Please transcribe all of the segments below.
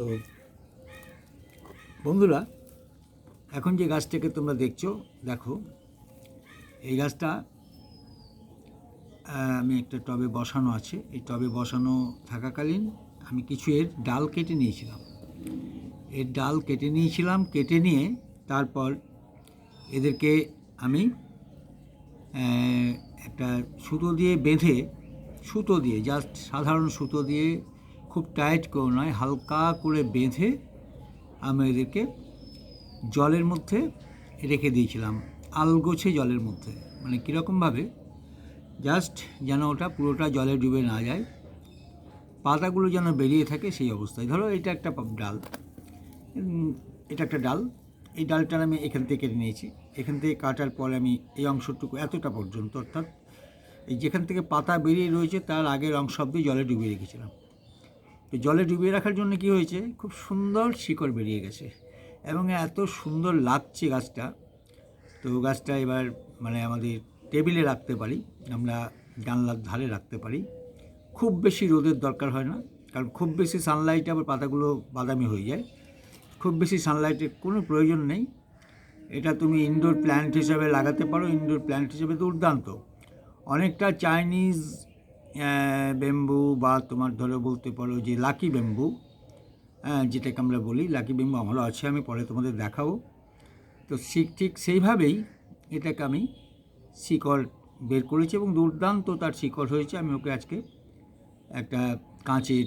তো বন্ধুরা, এখন যে গাছটাকে তোমরা দেখছ, দেখো, এই গাছটা আমি একটা টবে বসানো আছে। এই টবে বসানো থাকাকালীন আমি কিছু এর ডাল কেটে নিয়েছিলাম। এর ডাল কেটে নিয়েছিলাম, কেটে নিয়ে তারপর এদেরকে আমি একটা সুতো দিয়ে বেঁধে, সুতো দিয়ে জাস্ট সাধারণ সুতো দিয়ে খুব টাইট করে নয় হালকা করে বেঁধে আমি এদেরকে জলের মধ্যে রেখে দিয়েছিলাম, আলগোছে জলের মধ্যে। মানে কীরকমভাবে? জাস্ট যেন ওটা পুরোটা জলে ডুবে না যায়। পাতাগুলো যেন বেরিয়ে থাকে সেই অবস্থায়। ধরো এটা একটা ডাল। এটা একটা ডাল। এই ডালটার আমি এখান থেকে কেটে নিয়েছি। এখান থেকে কাটার পরে আমি এই অংশটুকু এতটা পর্যন্ত, অর্থাৎ এই যেখান থেকে পাতা বেরিয়ে রয়েছে, তার আগের অংশ অব্দি জলে ডুবিয়ে রেখেছিলাম। তো জলে ডুবিয়ে রাখার জন্য কি হয়েছে? খুব সুন্দর শিকড় বেরিয়ে গেছে এবং এত সুন্দর লাগছে গাছটা। তো গাছটা এবার মানে আমাদের টেবিলে রাখতে পারি, আমরা জানলার ধারে রাখতে পারি। খুব বেশি রোদের দরকার হয় না, কারণ খুব বেশি সানলাইটে আবার পাতাগুলো বাদামি হয়ে যায়। খুব বেশি সানলাইটের কোনো প্রয়োজন নেই। এটা তুমি ইনডোর প্ল্যান্ট হিসাবে লাগাতে পারো ইনডোর প্ল্যান্ট হিসেবে দুর্দান্ত অনেকটা চাইনিজ বেম্বু বা তোমার ধরে বলতে পারো যে লাকি হ্যাঁ, যেটাকে আমরা বলি লাকি বেম্বু আমারও আছে আমি পরে তোমাদের দেখাবো। তো ঠিক ঠিক সেইভাবেই এটাকে আমি শিকড় বের করেছি এবং দুর্দান্ত তার শিকড় হয়েছে। আমি ওকে আজকে একটা কাঁচের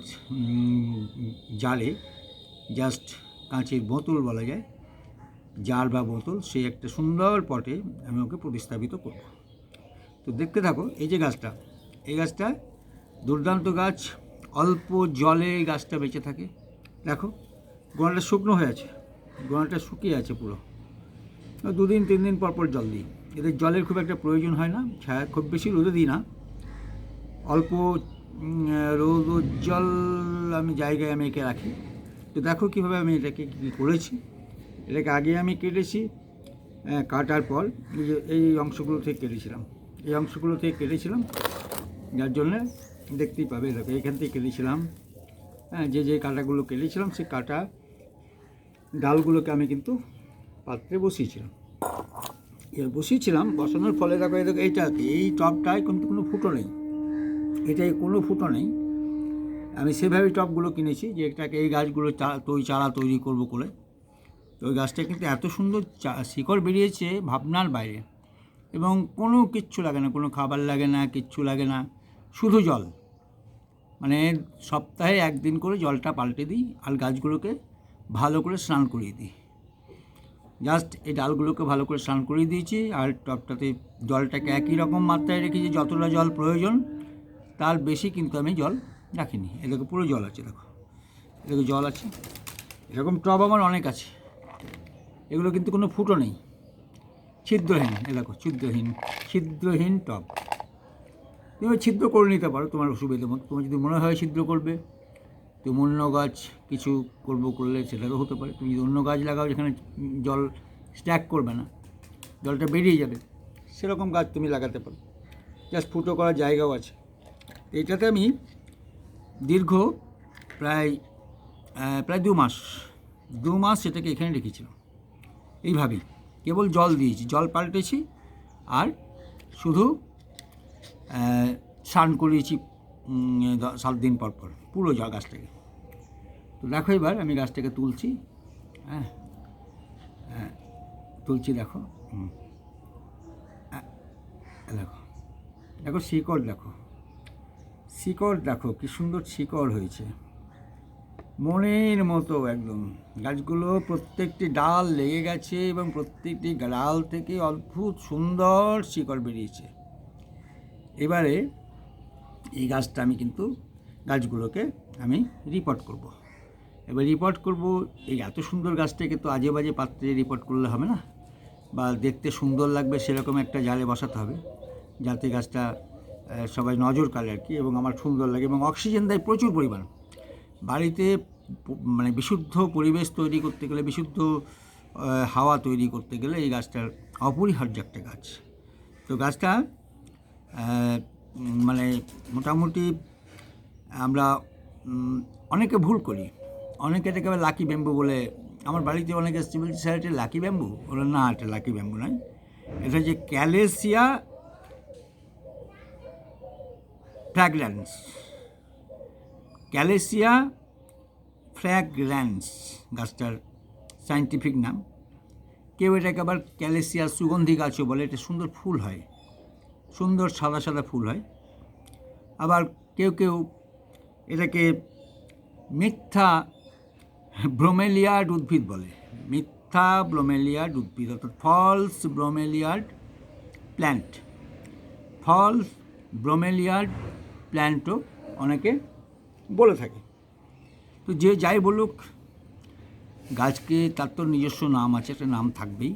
জালে জাস্ট কাঁচের বোতল বলা যায় জার বা বোতল সেই একটা সুন্দর পটে আমি ওকে প্রতিস্থাপিত করব। তো দেখতে থাকো এই যে গাছটা। এই গাছটা, দুর্দান্ত গাছ, অল্প জলে গাছটা বেঁচে থাকে। দেখো গোড়াটা শুকনো হয়ে আছে গোড়াটা শুকিয়ে আছে পুরো। দুদিন তিন দিন পর পর জল দিই। এদের জলের খুব একটা প্রয়োজন হয় না, ছায়া খুব বেশি রোদে দিই না। অল্প রোদ জল আমি জায়গায় আমি একে রাখি। তো দেখো কীভাবে আমি এটাকে কী করেছি। এটাকে আগে আমি কেটেছি কাটার পর এই অংশগুলো থেকে কেটেছিলাম। এই অংশগুলো থেকে কেটেছিলাম যার জন্যে দেখতেই পাবে। দেখো, এখান থেকে কেটেছিলাম। হ্যাঁ যে যে কাটাগুলো কেটেছিলাম, সেই কাটা ডালগুলোকে আমি কিন্তু পাত্রে বসিয়েছিলাম। এবার বসিয়েছিলাম, বসানোর ফলে দেখো, এই দেখো এই টবটায় কিন্তু কোনো ফুটো নেই। এটাই কোনো ফুটো নেই। আমি সেভাবেই টবগুলো কিনেছি যে এটাকে এই গাছগুলো তৈরি চারা তৈরি করব করে। তো ওই গাছটা কিন্তু এত সুন্দর শিকড় বেরিয়েছে ভাবনার বাইরে। এবং কোনো কিচ্ছু লাগে না, কোনো খাবার লাগে না, কিচ্ছু লাগে না। শুধু জল। মানে সপ্তাহে একদিন করে জলটা পাল্টে দিই আর গাছগুলোকে ভালো করে স্নান করিয়ে দিই। জাস্ট এই ডালগুলোকে ভালো করে স্নান করিয়ে দিয়েছি আর টবটাতে জলটাকে একই রকম মাত্রায় রেখেছি যতটা জল প্রয়োজন, তার বেশি কিন্তু আমি জল রাখিনি। এদিকে পুরো জল আছে, দেখো। এদিকে জল আছে। এরকম টব আমার অনেক আছে। এগুলো কিন্তু কোনো ফুটো নেই। ছিদ্রহীন, এ দেখো, ছিদ্রহীন ছিদ্রহীন টব। তুমি ছিদ্র করে নিতে পারো তোমার অসুবিধা মতো। তোমার যদি মনে হয় ছিদ্র করবে তুমি অন্য গাছ কিছু করব করলে সেটারও হতে পারে। তুমি যদি অন্য গাছ লাগাও যেখানে জল স্ট্যাক করবে না, জলটা বেরিয়ে যাবে, সেরকম গাছ তুমি লাগাতে পারো। জাস্ট ফুটো করার জায়গাও আছে। এটাতে আমি দীর্ঘ প্রায় প্রায় দু মাস দু মাস সেটাকে এখানে রেখেছিলাম। এইভাবেই কেবল জল দিয়েছি, জল পাল্টেছি আর শুধু স্নান করিয়েছি সাত দিন পর পর পুরো জল গাছটাকে তো দেখো এবার আমি গাছটাকে তুলছি হ্যাঁ হ্যাঁ তুলছি দেখো। আহ, দেখো দেখো শিকড় দেখো শিকড় দেখো কি সুন্দর শিকড় হয়েছে মনের মতো একদম গাছগুলো প্রত্যেকটি ডাল লেগে গেছে এবং প্রত্যেকটি ডাল থেকে অদ্ভুত সুন্দর শিকড় বেরিয়েছে এবারে এই গাছটা আমি কিন্তু গাছগুলোকে আমি রিপোর্ট করব। এবার রিপোর্ট করব, এই এত সুন্দর গাছটাকে তো আজে বাজে পাত্রে রিপোর্ট করলে হবে না? বা দেখতে সুন্দর লাগবে সেরকম একটা জালে বসাতে হবে, যাতে গাছটা সবাই নজর কাড়ে আর কি এবং আমার সুন্দর লাগে এবং অক্সিজেন দেয় প্রচুর পরিমাণ। বাড়িতে মানে বিশুদ্ধ পরিবেশ তৈরি করতে গেলে, বিশুদ্ধ হাওয়া তৈরি করতে গেলে এই গাছটার অপরিহার্য একটা গাছ। তো গাছটা মানে মোটামুটি আমরা অনেকে ভুল করি। অনেকে এটাকে লাকি ব্যাম্বু বলে। আমার বাড়িতে অনেকে এসছে বলছে স্যার এটা লাকি ব্যাম্বু বলে, না, এটা লাকি ব্যাম্বু নয়। এটা হচ্ছে ক্যালেসিয়া ফ্র্যাগল্যান্স ক্যালেসিয়া ফ্র্যাগ্র্যান্স গাছটার সায়েন্টিফিক নাম। কেউ এটাকে আবার ক্যালেসিয়া সুগন্ধি গাছও বলে, এটা সুন্দর ফুল হয়। সুন্দর সাদা সাদা ফুল হয়। আবার কেউ কেউ এটাকে মিথ্যা ব্রোমেলিয়ার্ড উদ্ভিদ বলে। মিথ্যা ব্রোমেলিয়ার্ড উদ্ভিদ অর্থাৎ false bromeliad plant false bromeliad প্ল্যান্টও অনেকে বলে থাকে। তো যে যাই বলুক, গাছকে তার তো নিজস্ব নাম আছে, একটা নাম থাকবেই।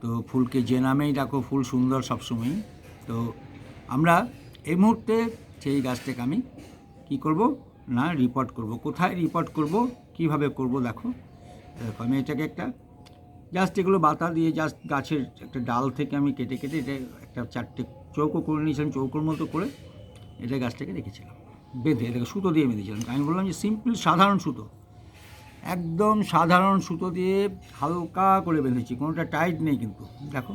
তো ফুলকে যে নামেই ডাকো, ফুল সুন্দর সবসময় তো আমরা এই মুহূর্তে সেই গাছটাকে আমি কী করব না রিপোর্ট করব? কোথায় রিপোর্ট করব? কীভাবে করব? দেখো। দেখো, আমি এটাকে একটা জাস্ট এগুলো বাতা দিয়ে জাস্ট গাছের একটা ডাল থেকে আমি কেটে কেটে এটা একটা চারটে চৌকো করে নিয়েছিলাম, চৌকোর মতো করে এটা গাছটাকে রেখেছিলাম। বেঁধে এটাকে সুতো দিয়ে বেঁধেছিলাম। আমি বললাম যে সিম্পল সাধারণ সুতো। একদম সাধারণ সুতো দিয়ে হালকা করে বেঁধেছি, কোনোটা টাইট নেই কিন্তু। দেখো,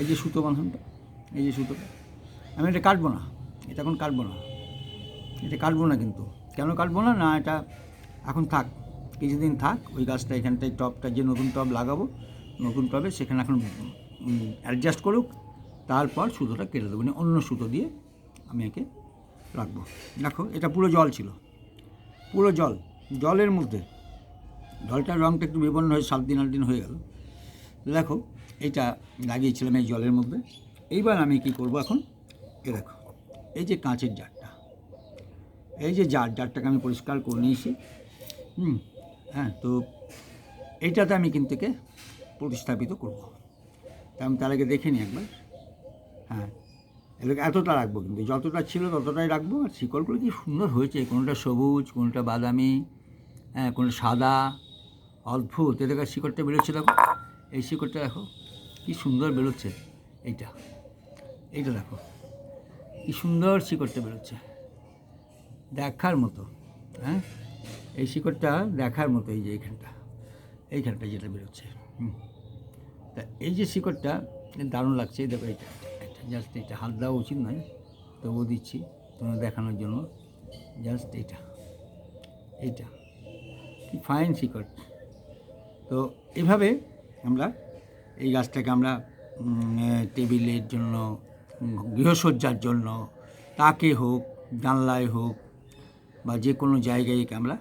এই যে সুতো বাঁধনটা। এই যে সুতো, আমি এটা কাটবো না, এটা এখন কাটবো না, এটা কাটবো না কিন্তু। কেন কাটবো না? না, এটা এখন থাক, কিছুদিন থাক, ওই গাছটা এখানটায় টবটা যে নতুন টব লাগাবো, নতুন টবে সেখানে এখন অ্যাডজাস্ট করুক, তারপর সুতোটা কেটে দেবো মানে অন্য সুতো দিয়ে আমি একে রাখব। দেখো, এটা পুরো জল ছিল, পুরো জল, জলের মধ্যে। জলটার রঙটা একটু বিবর্ণ হয়ে, সাত দিন আট দিন হয়ে গেল। দেখো, এটা লাগিয়েছিলাম এই জলের মধ্যে। এইবার আমি কি করব এখন? এ দেখো, এই যে কাঁচের জারটা, এই যে জার, জারটাকে আমি পরিষ্কার করে নিয়েছি, হুম হ্যাঁ তো এইটাতে আমি কিন্তু প্রতিস্থাপিত করব। তা আমি তার আগে দেখে নিই একবার হ্যাঁ এটাকে এতটা রাখব কিন্তু, যতটা ছিল ততটাই রাখব, আর শিকড়গুলো কি সুন্দর হয়েছে, কোনোটা সবুজ, কোনোটা বাদামি হ্যাঁ কোনোটা সাদা, অদ্ভুত এটাকে শিকড়টা বেরোচ্ছে দেখো, এই শিকড়টা দেখো, কি সুন্দর বেরোচ্ছে, এইটা। এইটা দেখো। কি সুন্দর শিকড়টা বেরোচ্ছে। দেখার মতো হ্যাঁ? এই শিকড়টা দেখার মতো এই যে এইখানটা এইখানটা যেটা বেরোচ্ছে। হুম। তা এই যে শিকড়টা দারুণ লাগছে। দেখো এইটা জাস্ট এটা হাত দেওয়া উচিত নয়, তবুও দিচ্ছি তোমার দেখানোর জন্য। জাস্ট এইটা এইটা। কি ফাইন শিকড়। তো এভাবে আমরা এই গাছটাকে আমরা টেবিলের জন্য গৃহসজ্জার জন্য, তাকে হোক, জানলায় হোক, বা যে কোনো জায়গায় একে আমরা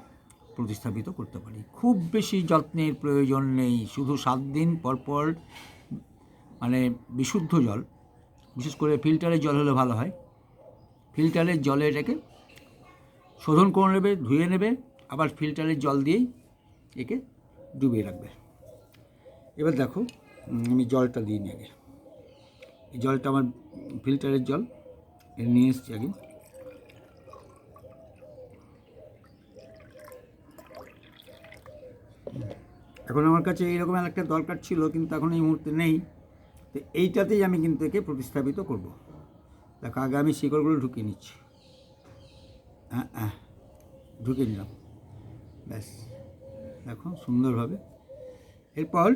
প্রতিস্থাপিত করতে পারি। খুব বেশি যত্নের প্রয়োজন নেই, শুধু সাত দিন পর পর মানে বিশুদ্ধ জল, বিশেষ করে ফিল্টারের জল হলে ভালো হয়। ফিল্টারের জলে এটাকে শোধন করে নেবে, ধুয়ে নেবে, আবার ফিল্টারের জল দিয়েই একে ডুবিয়ে রাখবে। এবার দেখো আমি জলটা দিই আগে। জলটা আমার ফিল্টারের জল নিয়ে এসছি আগে। এখন আমার কাছে এইরকম একটা দরকার ছিল, কিন্তু এখন এই মুহূর্তে নেই। তো এইটাতেই আমি কিন্তু একে প্রতিস্থাপিত করব। দেখো, আগে আমি শিকড়গুলো ঢুকিয়ে নিচ্ছি। হ্যাঁ হ্যাঁ ঢুকিয়ে নিলাম। ব্যাস, দেখো, সুন্দরভাবে। এরপর,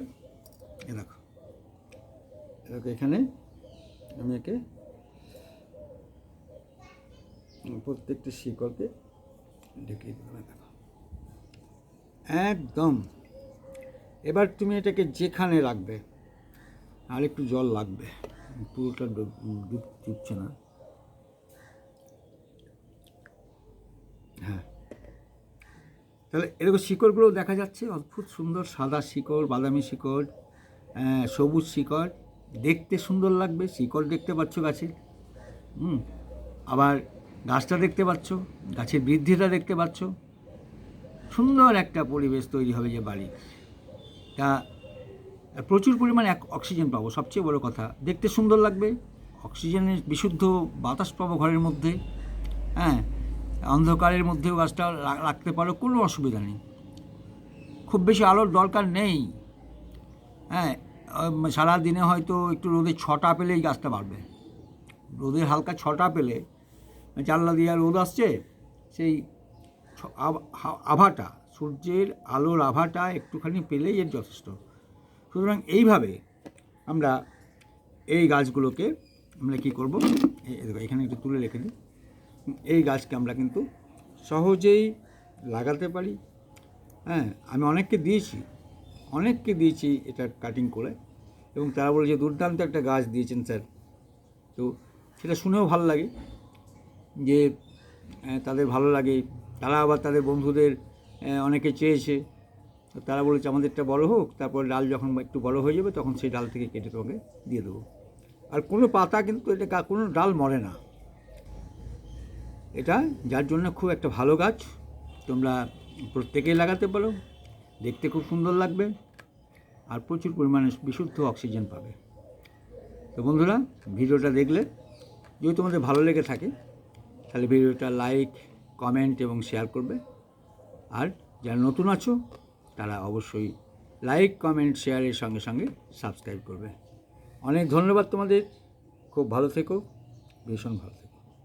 এ দেখো দেখো, এখানে আমি একে প্রত্যেকটা শিকড়কে ঢুকিয়ে দেবো দেখো। একদম। এবার তুমি এটাকে যেখানে রাখবে, আর একটু জল লাগবে, পুরোটা ডুব- ডুব, ডুবছে না। হ্যাঁ। তাহলে এরকম শিকড়গুলো দেখা যাচ্ছে, অদ্ভুত সুন্দর সাদা শিকড়, বাদামি শিকড় সবুজ শিকড়। দেখতে সুন্দর লাগবে, শিকড় দেখতে পাচ্ছ গাছের হুম? আবার গাছটা দেখতে পাচ্ছ, গাছের বৃদ্ধিটা দেখতে পাচ্ছ। সুন্দর একটা পরিবেশ তৈরি হবে যে বাড়ি। তা, প্রচুর পরিমাণে এক অক্সিজেন পাবো, সবচেয়ে বড় কথা, দেখতে সুন্দর লাগবে, অক্সিজেনের বিশুদ্ধ বাতাস পাবো ঘরের মধ্যে হ্যাঁ? অন্ধকারের মধ্যেও গাছটা রাখতে পারো, কোনো অসুবিধা নেই। খুব বেশি আলোর দরকার নেই হ্যাঁ? সারা দিনে হয়তো একটু রোদে ছটা পেলেই গাছটা বাড়বে। রোদের হালকা ছটা পেলে, জানলা দিয়ে রোদ আসছে, সেই আভাটা, সূর্যের আলোর আভাটা একটুখানি পেলেই এর যথেষ্ট। সুতরাং এইভাবে আমরা এই গাছগুলোকে আমরা কি করব? এখানে একটু তুলে রেখে দিই। এই গাছকে আমরা কিন্তু সহজেই লাগাতে পারি। হ্যাঁ আমি অনেককে দিয়েছি অনেককে দিয়েছি এটা কাটিং করে এবং তারা বলে যে দুর্দান্ত একটা গাছ দিয়েছেন স্যার। তো সেটা শুনেও ভালো লাগে যে তাদের ভালো লাগে। তারা আবার তাদের বন্ধুদের অনেকে চেয়েছে। তারা বলেছে, আমাদেরটা বড় হোক, তারপর ডাল যখন একটু বড় হয়ে যাবে, তখন সেই ডাল থেকে কেটে তোমাকে দিয়ে দেবো। আর কোনো পাতা কিন্তু এটা কোনো ডাল মরে না। এটা যার জন্য খুব একটা ভালো গাছ। তোমরা প্রত্যেকেই লাগাতে পারো। দেখতে খুব সুন্দর লাগবে আর প্রচুর পরিমাণে বিশুদ্ধ অক্সিজেন পাবে। তো বন্ধুরা, ভিডিওটা দেখলে যদি তোমাদের ভালো লেগে থাকে, তাহলে ভিডিওটা লাইক কমেন্ট এবং শেয়ার করবে। আর যারা নতুন আছো, তারা অবশ্যই লাইক কমেন্ট শেয়ারের সঙ্গে সঙ্গে সাবস্ক্রাইব করবে। অনেক ধন্যবাদ তোমাদের। খুব ভালো থেকো। ভীষণ ভালো